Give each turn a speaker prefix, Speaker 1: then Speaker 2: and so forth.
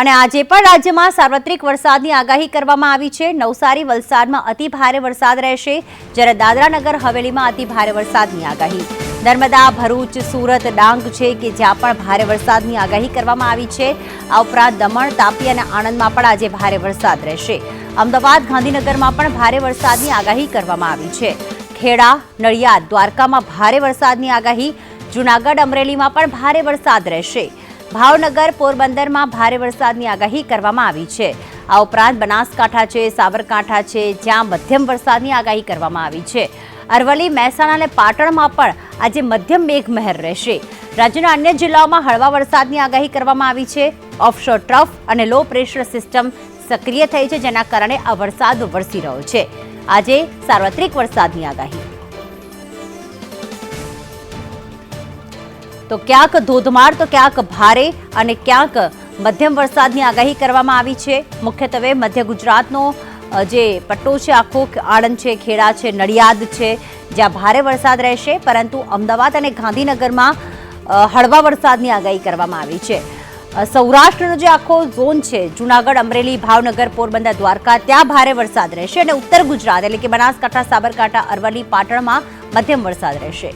Speaker 1: અને આજે પણ રાજ્યમાં સાર્વત્રિક વરસાદની આગાહી કરવામાં આવી છે. નવસારી, વલસાડમાં અતિ ભારે વરસાદ રહેશે. જ્યારે દાદરાનગર હવેલીમાં અતિ ભારે વરસાદની આગાહી. નર્મદા, ભરૂચ, સુરત, ડાંગ છે કે જ્યાં પણ ભારે વરસાદની આગાહી કરવામાં આવી છે. આ ઉપરાંત દમણ, તાપી અને આણંદમાં પણ આજે ભારે વરસાદ રહેશે. અમદાવાદ, ગાંધીનગરમાં પણ ભારે વરસાદની આગાહી કરવામાં આવી છે. ખેડા, નડિયાદ, દ્વારકામાં ભારે વરસાદની આગાહી. જૂનાગઢ, અમરેલીમાં પણ ભારે વરસાદ રહેશે. ભાવનગર પોરબંદરમાં ભારે વરસાદની આગાહી કરવામાં આવી છે. આ ઉપરાંત બનાસકાંઠા છે, સાબરકાંઠા છે, જ્યાં મધ્યમ વરસાદની આગાહી કરવામાં આવી છે. અરવલ્લી, મહેસાણા અને પાટણમાં પણ આજે મધ્યમ મેઘમહેર રહેશે. રાજ્યના અન્ય જિલ્લાઓમાં હળવા વરસાદની આગાહી કરવામાં આવી છે. ઓફશોર ટ્રફ અને લો પ્રેશર સિસ્ટમ સક્રિય થઈ છે, જેના કારણે આ વરસાદ વરસી રહ્યો છે. આજે સાર્વત્રિક વરસાદની આગાહી. તો ક્યાંક ધોધમાર, તો ક્યાંક ભારે અને ક્યાંક મધ્યમ વરસાદની આગાહી કરવામાં આવી છે. મુખ્યત્વે મધ્ય ગુજરાતનો જે પટ્ટો છે, આખો આણંદ છે, ખેડા છે, નડિયાદ છે, જ્યાં ભારે વરસાદ રહેશે. પરંતુ અમદાવાદ અને ગાંધીનગરમાં હળવા વરસાદની આગાહી કરવામાં આવી છે. સૌરાષ્ટ્રનો જે આખો ઝોન છે, જૂનાગઢ, અમરેલી, ભાવનગર, પોરબંદર, દ્વારકા, ત્યાં ભારે વરસાદ રહેશે અને ઉત્તર ગુજરાત, એટલે કે બનાસકાંઠા, સાબરકાંઠા, અરવલ્લી, પાટણમાં મધ્યમ વરસાદ રહેશે.